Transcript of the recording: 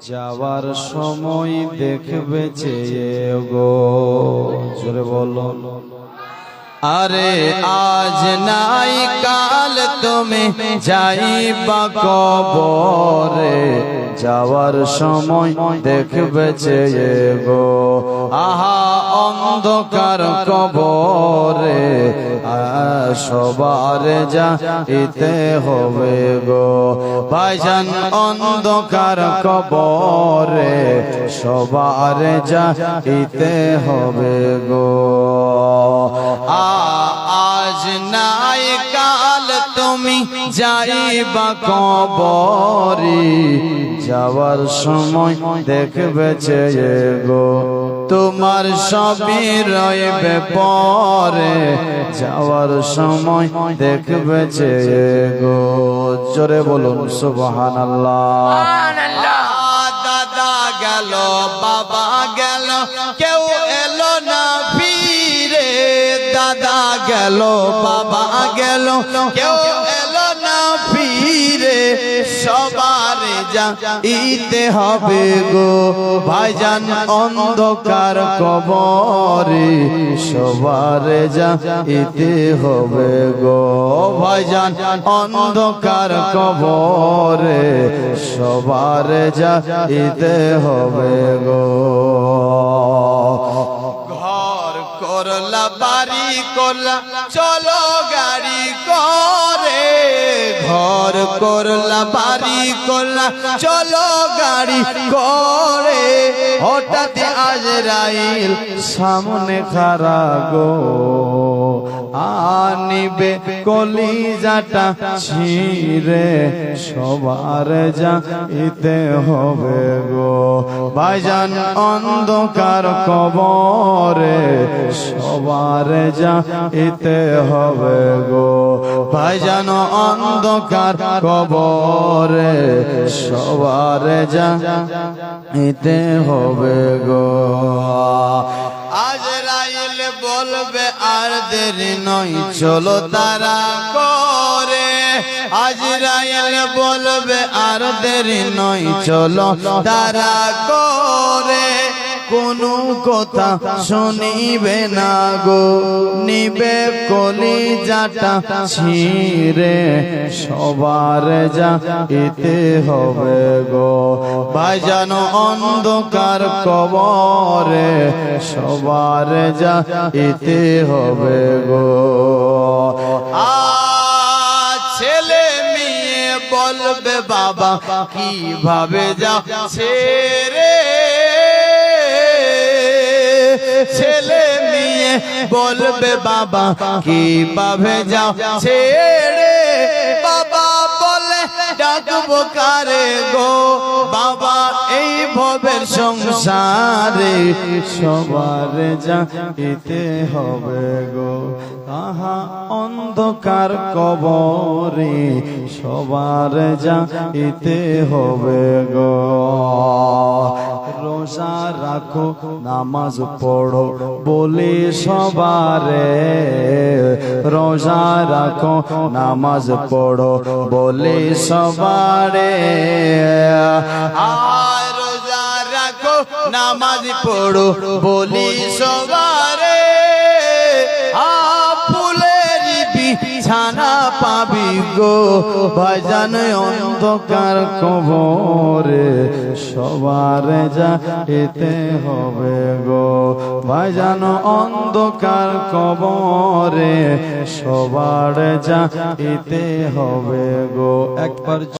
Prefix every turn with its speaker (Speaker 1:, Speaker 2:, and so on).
Speaker 1: যাওয়ার সময় দেখবে চেয়ে গো জোরে বলো। আরে আজ নাই কাল তুমি যাইবা কবরে। যাওয়ার সময় দেখবে চেয়ে গো আহা অন্ধকার কবরে সবার যা ইতে হবে গো। ভাইজান অন্ধকার কবরে, সবার যা ইতে হবে গো। আজ নাই কাল তুমি যাইবা কবরি যাওয়ার সময় দেখবে চেয়ে গো তোমার সবই রইবে পরে। যাওয়ার সময় দেখবে চেয়ে গো জোরে বলুন সুবহান দাদা গেল বাবা গেল কেউ এলো না ফিরে। দাদা গেল বাবা গেল কেউ ইতে হবে গো। ভাইজান অন্ধকার কবরে, সবার যা ইতে হবে গো। ভাইজান অন্ধকার কবরে, সবার যা ইতে হবে গো। ঘর করলা, বাড়ি করলা, চলো গাড়ি করে। ঘর করলা বাড়ি করলা চলো গাড়ি করে। হঠাৎ আজরাইল সামনে খারা গো। আনিবে কলিজাটা ছিঁড়ে, সবার যা ইতে হবে গো। ভাইজান অন্ধকার কবরে, সবার যা ইতে হবে গো। ভাইজান অন্ধকার কবরে, সবার যা ইতে হবে গো। আর দেরি নয়, চলো তারা করে। আজ রাইল বলবে আর দেরি নয়, চলো তারা করে। কোনো কথা শুনিবে না গো। নিবে কলি যাটা ছিঁড়ে সবার যা ইতে হবে গো। ভাইজান অন্ধকার কবরে সবার যা ইতে হবে গো। ছেলে মেয়ে বলবে বাবা, কীভাবে যা ছেড়ে বলবে বাবা কীভাবে যাও ছেড়ে বাবা বলে ডাকবো কারে গো। বাবা এই ভবের সংসারে সবার যা ইতে হবে গো। আহা অন্ধকার কবরে সবার যা ইতে হবে গো। রোজা রাখো, নামাজ পড়ো। বলে সবারে, রোজা রাখো, নামাজ পড়ো। বলে সবারে, আর রোজা রাখো, নামাজ পড়ো। বলি সবারে গো, ভাইজান অন্ধকার কবরে, সবার যা এতে হবে গো। ভাইজান অন্ধকার কবরে, সবার যা এতে হবে গো। একবার